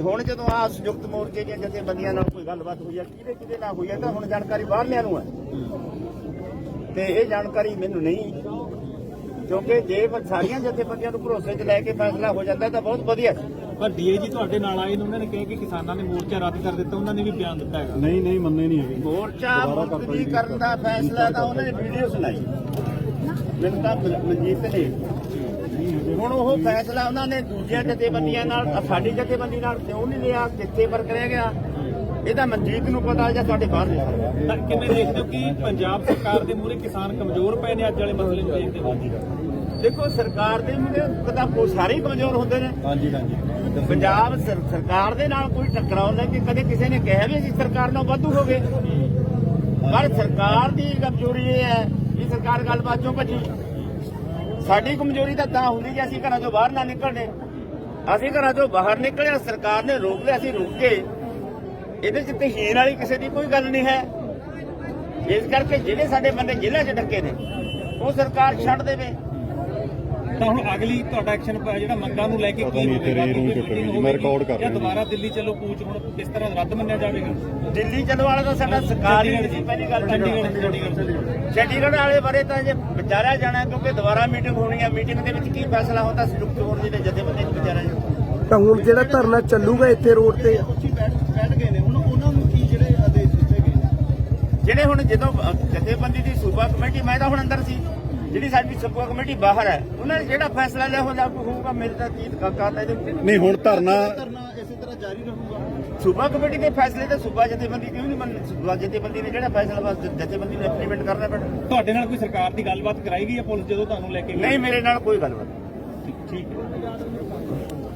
ਹੁਣ ਜਦੋਂ ਆ ਸੰਯੁਕਤ ਮੋਰਚੇ ਦੀਆਂ ਜਥੇਬੰਦੀਆਂ ਨਾਲ ਕੋਈ ਗੱਲਬਾਤ ਹੋਈ ਹੈ ਕਿਹਦੇ ਕਿਹਦੇ ਨਾਲ ਹੋਈ ਹੈ ਤਾਂ ਹੁਣ ਜਾਣਕਾਰੀ ਬਾਹਰਲਿਆਂ ਨੂੰ ਹੈ ਤੇ ਇਹ ਜਾਣਕਾਰੀ ਮੈਨੂੰ ਨਹੀਂ। ਕਿਉਂਕਿ ਜੇ ਸਾਰੀਆਂ ਜਥੇਬੰਦੀਆਂ ਨੂੰ ਭਰੋਸੇ 'ਚ ਲੈ ਕੇ ਫੈਸਲਾ ਹੋ ਜਾਂਦਾ ਤਾਂ ਬਹੁਤ ਵਧੀਆ। ਸੀ ਪਰ ਡੀਏਜੀ ਤੁਹਾਡੇ ਨਾਲ ਆਏ ਨੇ ਉਹਨਾਂ ਨੇ ਕਿਹਾ ਕਿ ਕਿਸਾਨਾਂ ਨੇ ਮੋਰਚਾ ਰੱਦ ਕਰ ਦਿੱਤਾ ਉਹਨਾਂ ਨੇ ਵੀ ਬਿਆਨ ਦਿੱਤਾ ਹੈਗਾ। ਨਹੀਂ ਨਹੀਂ ਮੰਨੇ ਨਹੀਂ ਹੈਗੇ। ਮੋਰਚਾ ਮੁਲਤਵੀ ਕਰਨ ਦਾ ਫੈਸਲਾ ਤਾਂ ਉਹਨਾਂ ਨੇ ਵੀਡੀਓ ਸੁਣਾਈ। ਮੈਨੂੰ ਤਾਂ ਮਨ- ਮਨਜੀਤ ਨੇ ਹੁਣ ਉਹ ਫੈਸਲਾ ਉਹਨਾਂ ਨੇ ਦੂਜੀਆਂ ਜਥੇਬੰਦੀਆਂ ਨਾਲ ਸਾਡੀ ਜਥੇਬੰਦੀ ਨਾਲ ਕਿਉਂ ਨਹੀਂ ਲਿਆ? ਕਿੱਥੇ ਪਰ ਕਰਿਆ ਗਿਆ? ਇਹ ਤਾਂ ਮਨਜੀਤ ਨੂੰ ਪਤਾ ਜਾਂ ਤੁਹਾਡੇ ਬਾਹਰ ਨੇ ਤਾਂ ਕਿਵੇਂ ਦੇਖਦੇ ਹੋ ਕਿ ਪੰਜਾਬ ਸਰਕਾਰ ਦੇ ਮੂਹਰੇ ਕਿਸਾਨ ਕਮਜ਼ੋਰ ਪਏ ਨੇ ਅੱਜ ਵਾਲੇ ਮਸਲੇ ਨੂੰ ਦੇਖਦੇ ਹੋ ਦੇਖੋ ਸਰਕਾਰ ਦੇ ਮੁਰੇ ਤਾਂ ਕੋਈ ਸਾਰੇ ਹੀ ਕਮਜ਼ੋਰ ਹੁੰਦੇ ਨੇ। ਹਾਂਜੀ ਹਾਂਜੀ। ਪੰਜਾਬ ਸਰ- ਸਰਕਾਰ ਦੇ ਨਾਲ ਕੋਈ ਟਕਰਾਅ ਨਹੀਂ ਕਿ ਕਦੇ ਕਿਸੇ ਨੇ ਕਿਹਾ ਵੀ ਅਸੀਂ ਸਰਕਾਰ ਨਾਲ ਵਾਧੂ ਹੋ ਗਏ। ਪਰ ਸਰਕਾਰ ਦੀ ਕਮਜ਼ੋਰੀ ਇਹ ਹੈ ਕਿ ਸਰਕਾਰ ਗੱਲਬਾਤ ਚੋਂ ਭੱਜੀ? ਸਾਡੀ ਕਮਜ਼ੋਰੀ ਤਾਂ ਤਾਂ ਹੁੰਦੀ ਜੇ ਅਸੀਂ ਘਰਾਂ ਤੋਂ ਬਾਹਰ ਨਾ ਨਿਕਲਦੇ। ਅਸੀਂ ਘਰਾਂ ਤੋਂ ਬਾਹਰ ਨਿਕਲਿਆ, ਸਰਕਾਰ ਨੇ ਰੋਕ ਲਿਆ, ਅਸੀਂ ਰੁਕ ਗਏ। ਇਹਦੇ 'ਚ ਤਹੀਨ ਵਾਲੀ ਕਿਸੇ ਦੀ ਕੋਈ ਗੱਲ ਨਹੀਂ ਹੈ। ਇਸ ਕਰਕੇ ਜਿਹੜੇ ਸਾਡੇ ਬੰਦੇ ਜ਼ਿਲ੍ਹੇ 'ਚ ਡੱਕੇ ਨੇ, ਉਹ ਸਰਕਾਰ ਛੱਡ ਦੇਵੇ। ਤਾਂ ਹੁਣ ਅਗਲੀ ਤੁਹਾਡਾ ਐਕਸ਼ਨ ਜਿਹੜਾ ਮੰਗਾਂ ਨੂੰ ਲੈ ਕੇ ਪਤਾ ਕੀ ਨਹੀਂ ਰੂਮ ਚ ਪਈ, ਮੈਂ ਰਿਕਾਰਡ ਕਰ ਜਾਂ ਰਿਹਾ ਦੁਬਾਰਾ ਦਿੱਲੀ ਚਲੋ ਕੂਚ ਹੁਣ ਕਿਸ ਤਰ੍ਹਾਂ ਰੱਦ ਮੰਨਿਆ ਜਾਵੇਗਾ? ਦਿੱਲੀ ਚੱਲਣ ਵਾਲਾ ਤਾਂ ਸਾਡਾ ਸਰਕਾਰੀ ਨਹੀਂ ਸੀ ਪਹਿਲੀ ਗੱਲ ਤਾਂ ਚੰਡੀਗੜ੍ਹ ਚੰਡੀਗੜ੍ਹ। ਵਾਲੇ ਬਾਰੇ ਤਾਂ ਜੇ ਵਿਚਾਰਿਆ ਜਾਣਾ ਕਿਉਂਕਿ ਦੁਬਾਰਾ ਮੀਟਿੰਗ ਹੋਣੀ ਹੈ ਮੀਟਿੰਗ ਦੇ ਵਿੱਚ ਕੀ ਫੈਸਲਾ ਹੁੰਦਾ ਸੰਯੁਕਤ ਮੋਰਚੇ ਦੇ ਜਥੇਬੰਦੀ ਨੂੰ ਵਿਚਾਰਿਆ ਜਾਊਗਾ ਤਾਂ ਹੁਣ ਜਿਹੜਾ ਧਰਨਾ ਚੱਲੂਗਾ ਇੱਥੇ ਰੋਡ ਤੇ? ਉੱਚੀ ਬੈਠ ਬੈਠ ਗਏ ਨੇ ਹੁਣ ਉਹਨਾਂ ਨੂੰ ਕੀ ਜਿਹੜੇ ਆਦੇਸ਼ ਦਿੱਤੇ ਗਏ ਨੇ? ਜਿਹੜੇ ਹੁਣ ਜਦੋਂ ਅ, ਜਥੇਬੰਦੀ ਦੀ ਸੂਬਾ ਕਮੇਟੀ ਮੈਂ ਤਾਂ ਹੁਣ ਅੰਦਰ ਸੀ। ਜਿਹੜੀ ਸਾਡੀ ਸੂਬਾ ਕਮੇਟੀ ਬਾਹਰ ਹੈ ਉਹਨਾਂ ਨੇ ਜਿਹੜਾ ਫੈਸਲਾ ਲਿਆ ਹੋ ਲਾਗੂ ਹੋਊਗਾ ਮੇਰੇ ਤਾਂ ਕੀ ਕਾਕਾ ਤਾਂ ਇਹਦੇ ਨਹੀਂ ਹੁਣ ਧਰਨਾ ਧਰਨਾ ਇਸੇ ਤਰ੍ਹਾਂ ਜਾਰੀ ਰਹੂਗਾ। ਸੂਬਾ ਕਮੇਟੀ ਦੇ ਫੈਸਲੇ ਤੇ ਸੂਬਾ ਜਥੇਬੰਦੀ ਕਿਉਂ ਨਹੀਂ ਮੰਨ ਸੂਬਾ ਜਥੇਬੰਦੀ ਨੇ ਜਿਹੜਾ ਫੈਸਲਾ ਬਸ ਜਥੇਬੰਦੀ ਨੂੰ ਇੰਪਲੀਮੈਂਟ ਕਰਨਾ ਪੈਣਾ। ਤੁਹਾਡੇ ਨਾਲ ਕੋਈ ਸਰਕਾਰ ਦੀ ਗੱਲਬਾਤ ਕਰਾਈ ਗਈ ਹੈ ਪੁਲਿਸ ਜਦੋਂ ਤੁਹਾਨੂੰ ਲੈ ਕੇ ਨਹੀਂ ਮੇਰੇ ਨਾਲ ਕੋਈ ਗੱਲਬਾਤ। ਠੀਕ ਹੈ